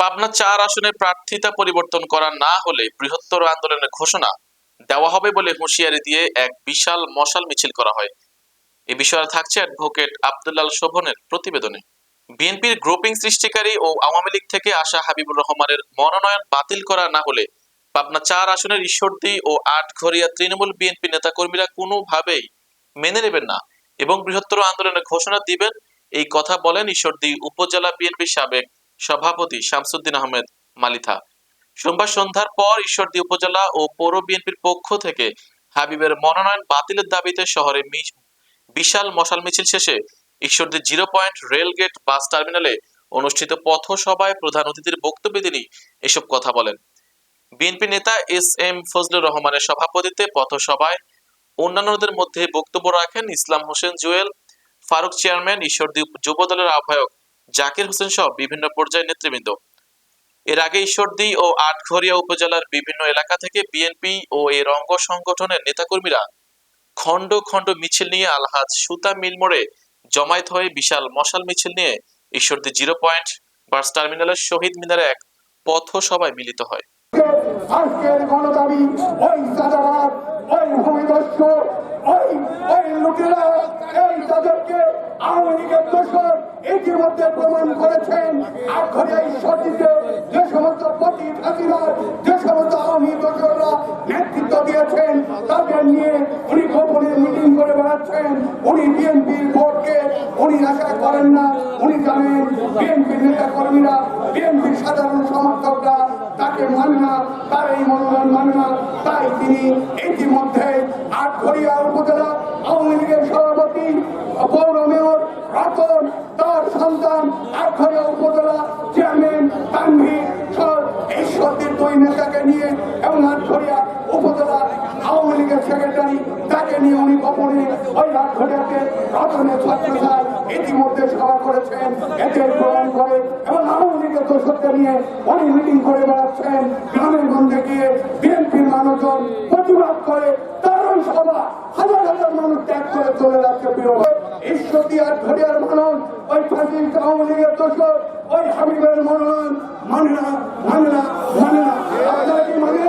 পাবনা চার আসনে প্রার্থিতা পরিবর্তন করা না হলে বৃহত্তর আন্দোলনের ঘোষণা দেওয়া হবে বলে হুঁশিয়ারি দিয়ে এক বিশাল মশাল মিছিল করা হয়। এ বিষয়ে থাকছে অ্যাডভোকেট আব্দুল্লাল শোভনের প্রতিবেদনে। বিএনপির গ্রুপিং সৃষ্টিকারী ও আওয়ামী লীগ থেকে আসা হাবিবুর রহমানের মনোনয়ন বাতিল করা না হলে পাবনা চার আসনের ঈশ্বরদী ও আটঘরিয়া তৃণমূল বিএনপি নেতাকর্মীরা কোনোভাবেই মেনে নেবেন না এবং বৃহত্তর আন্দোলনের ঘোষণা দিবেন। এই কথা বলেন ঈশ্বরদী উপজেলা বিএনপি সাবেক সভাপতি শামসুদ্দিন আহমেদ মালিথা। সোমবার সন্ধ্যার পর ঈশ্বরদী উপজেলা ও পৌর বিএনপির পক্ষ থেকে হাবিবের মনোনয়ন বাতিলের দাবিতে শহরে বিশাল মশাল মিছিল শেষে Ishwardi zero point rail gate bus টার্মিনালে অনুষ্ঠিত পথসভায় প্রধান অতিথির বক্তব্যে তিনি এসব কথা বলেন। বিএনপি নেতা এস এম ফজলুর রহমানের সভাপতিত্বে পথসভায় অন্যান্যদের মধ্যে বক্তব্য রাখেন ইসলাম হোসেন জুয়েল, ফারুক চেয়ারম্যান, ঈশ্বরদী যুব দলের আহ্বায়ক জাকির হোসেন সহ বিভিন্ন পর্যায়ের নেতৃবৃন্দ। এর আগে ঈশ্বরদী ও আটঘরিয়া উপজেলার বিভিন্ন এলাকা থেকে বিএনপি ও এর অঙ্গ সংগঠনের নেতাকর্মীরা খণ্ড খণ্ড মিছিল নিয়ে আলহাজ সুতা মিল মোড়ে জমায়েত হয়ে বিশাল মশাল মিছিল নিয়ে ঈশ্বরদী জিরো পয়েন্ট বাস টার্মিনালের শহীদ মিনারে এক পথসভায় মিলিত হয়। আজকের ওই ওই ওই ওই এই আওয়ামী লীগের ইতিমধ্যে প্রমাণ করেছেন আখরে ঈশ্বরদীতে যে সমস্ত পতি ফাঁসিদার যে সমস্ত আওয়ামী দোষররা নেতৃত্ব দিয়েছেন, তাদের নিয়ে উনি গোপনে মিটিং করে বেড়াচ্ছেন। উনি বিএনপির ভোটকে উনি আশা করেন না। উনি জানেন বিএনপির নেতা কর্মীরা বিএনপির সাধারণ সমর্থকরা তাকে মানে না, তার এই মনোনয়ন মানে না। তাই তিনি ইতিমধ্যে আটঘরিয়া উপজেলা আওয়ামী দুই নেতাকে নিয়ে এবং উপজেলা আওয়ামী লীগের সেক্রেটারি তাকে নিয়ে উনি গোপনে ওই আটঘরিয়াতে রতনের ছাত্রছাত্র ইতিমধ্যে সভা করেছেন। এতে প্রমাণ করে এবং আওয়ামী লীগের দোষককে নিয়ে উনি মিটিং করে বেড়াচ্ছেন। গ্রামের গঞ্জে গিয়ে বিএনপির মানুষজন প্রতিবাদ করে তার ওই সভা। হাজার হাজার মানুষ ত্যাগ করে চলে যাচ্ছে বিরোধ ঈশ্বরদী আর মানুষ, ওই ফাঁসিস্ট আওয়ামী লীগের দোষক, ওই হাবিবের মনোনয়ন মানে না মানে না মানে না আপনারা কি মানে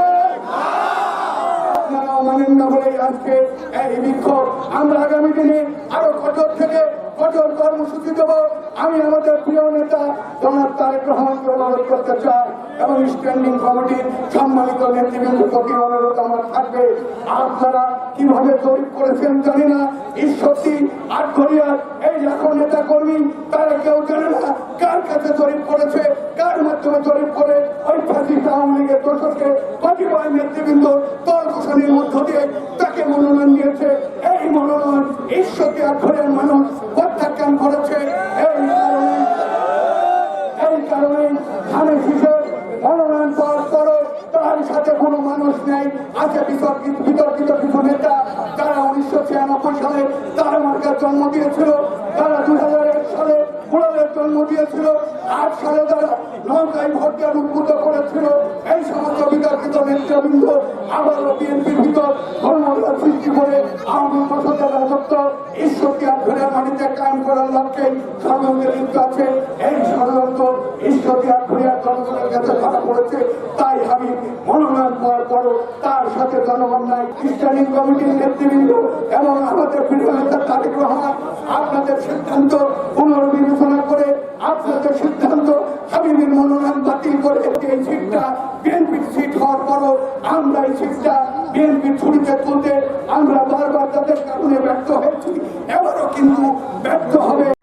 আপনারাও মানেন না বলেই আজকে এই বিক্ষোভ আমরা আগামী দিনে আরও কঠোর থেকে কঠোর কর্মসূচি দেবো। আমি আমাদের প্রিয় নেতা জনাব তারেক রহমানকে অনুরোধ করতে চাই এবং স্ট্যান্ডিং কমিটির সম্মানিত নেতৃবৃন্দ প্রতি অনুরোধ আমার থাকবে। আপনারা কীভাবে জরিপ করেছেন জানি না। ঈশ্বরী আটঘরিয়ার এই লাখো নেতা কর্মী, তারা কেউ জানে না কার কাছে জরিপ করেছে, কার মাধ্যমে জরিপ করে। ফাঁসিস্ট আওয়ামী লীগের দোষকে কতিপয় নেতৃবৃন্দ ঘোষণের মধ্য দিয়ে তাকে মনোনয়ন দিয়েছে, এই মনোনয়ন ঈশ্বরকে আটঘরিয়ার মানুষ প্রত্যাখ্যান করেছে। এই কারণে এই কারণে মনোনয়ন পাওয়ার পরও তার সাথে কোনো মানুষ নেই। আছে বিতর্কিত বিতর্কিত কিছু নেতা। তারা উনিশশো ছিয়ানব্বই সালে তারা মার্কার জন্ম দিয়েছিল। তারা দুই হাজার এক সালে কুড়ালের জন্ম দিয়েছিল। আট সালে তারা নৌকায় ভোট দেওয়ার উদ্বুদ্ধ করেছিল। এই সমস্ত বিতর্কিত নেতৃবৃন্দ আবারও বিএনপির ভিতর ধর্মদার সৃষ্টি করে আওয়ামী সংসদের রাজত্ব ঈশ্বরকে আগ্রহের মাটিতে কায়েম করার লক্ষ্যে ষড়যন্ত্রে লিপ্ত আছে এই ষড়যন্ত্র ঈশ্বরকে আগ্রহের জনগণের কাছে ধরা পড়েছে। তাই আমি মনোনয়ন পাওয়ার পরও তার সাথে জনগণ নাই। স্ট্যান্ডিং কমিটির নেতৃবৃন্দ এবং আমাদের প্রিয় নেতা রহমান, আপনাদের সিদ্ধান্ত করে আপনাদের সিদ্ধান্ত, হাবিবের মনোনয়ন বাতিল করে এই সিটটা বিএনপির সিট হওয়ার পরও আমরা এই সিটটা বিএনপির ছুটিতে তুলতে আমরা বারবার তাদের কারণে ব্যর্থ হয়েছি। এবারও কিন্তু ব্যর্থ হবে।